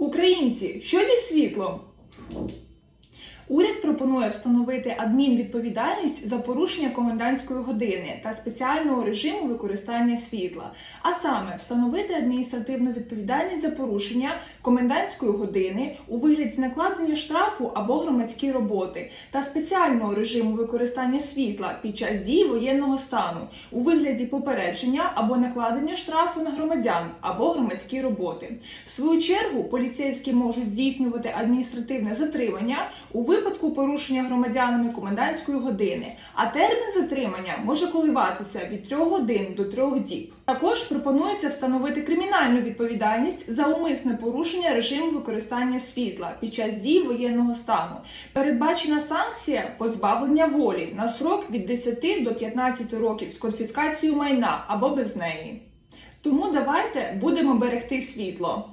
Українці, що зі світлом? Уряд пропонує встановити адмінвідповідальність за порушення комендантської години та спеціального режиму використання світла, а саме встановити адміністративну відповідальність за порушення комендантської години у вигляді накладення штрафу або громадські роботи та спеціального режиму використання світла під час дії воєнного стану у вигляді попередження або накладення штрафу на громадян або громадські роботи. В свою чергу поліцейські можуть здійснювати адміністративне затримання у випадку порушення громадянами комендантської години, а термін затримання може коливатися від 3 годин до 3 діб. Також пропонується встановити кримінальну відповідальність за умисне порушення режиму використання світла під час дії воєнного стану. Передбачена санкція позбавлення волі на срок від 10 до 15 років з конфіскацією майна або без неї. Тому давайте будемо берегти світло.